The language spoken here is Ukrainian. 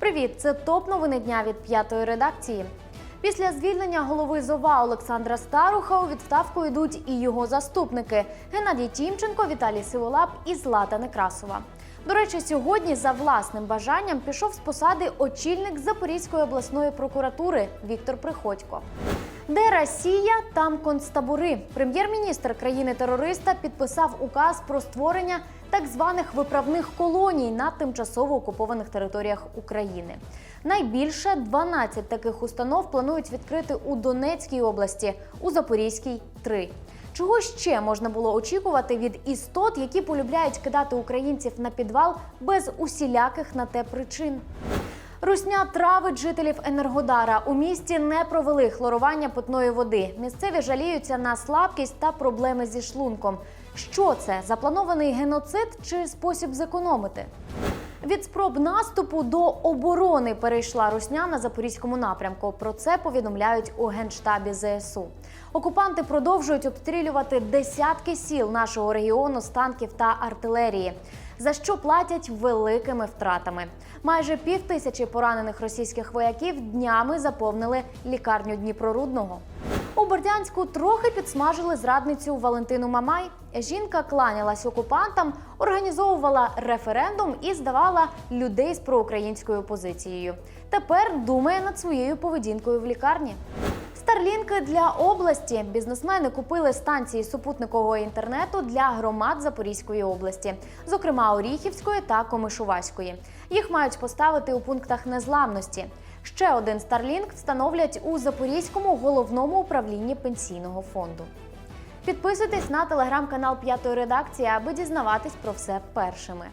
Привіт! Це топ новини дня від п'ятої редакції. Після звільнення голови ЗОВА Олександра Старуха у відставку йдуть і його заступники Геннадій Тімченко, Віталій Сиволап і Злата Некрасова. До речі, сьогодні за власним бажанням пішов з посади очільник Запорізької обласної прокуратури Віктор Приходько. Де Росія, там концтабори. Прем'єр-міністр країни-терориста підписав указ про створення так званих виправних колоній на тимчасово окупованих територіях України. Найбільше 12 таких установ планують відкрити у Донецькій області, у Запорізькій 3. Чого ще можна було очікувати від істот, які полюбляють кидати українців на підвал без усіляких на те причин? Русня травить жителів Енергодара. У місті не провели хлорування питної води. Місцеві жаліються на слабкість та проблеми зі шлунком. Що це? Запланований геноцид чи спосіб зекономити? Від спроб наступу до оборони перейшла русня на запорізькому напрямку. Про це повідомляють у генштабі ЗСУ. Окупанти продовжують обстрілювати десятки сіл нашого регіону з танків та артилерії, за що платять великими втратами. Майже пів тисячі поранених російських вояків днями заповнили лікарню Дніпрорудного. У Бердянську трохи підсмажили зрадницю Валентину Мамай. Жінка кланялась окупантам, організовувала референдум і здавала людей з проукраїнською позицією. Тепер думає над своєю поведінкою в лікарні. Старлінки для області бізнесмени купили станції супутникового інтернету для громад Запорізької області, зокрема Оріхівської та Комишуваської. Їх мають поставити у пунктах незламності. Ще один Starlink встановлять у Запорізькому головному управлінні пенсійного фонду. Підписуйтесь на телеграм-канал П'ятої редакції, аби дізнаватись про все першими.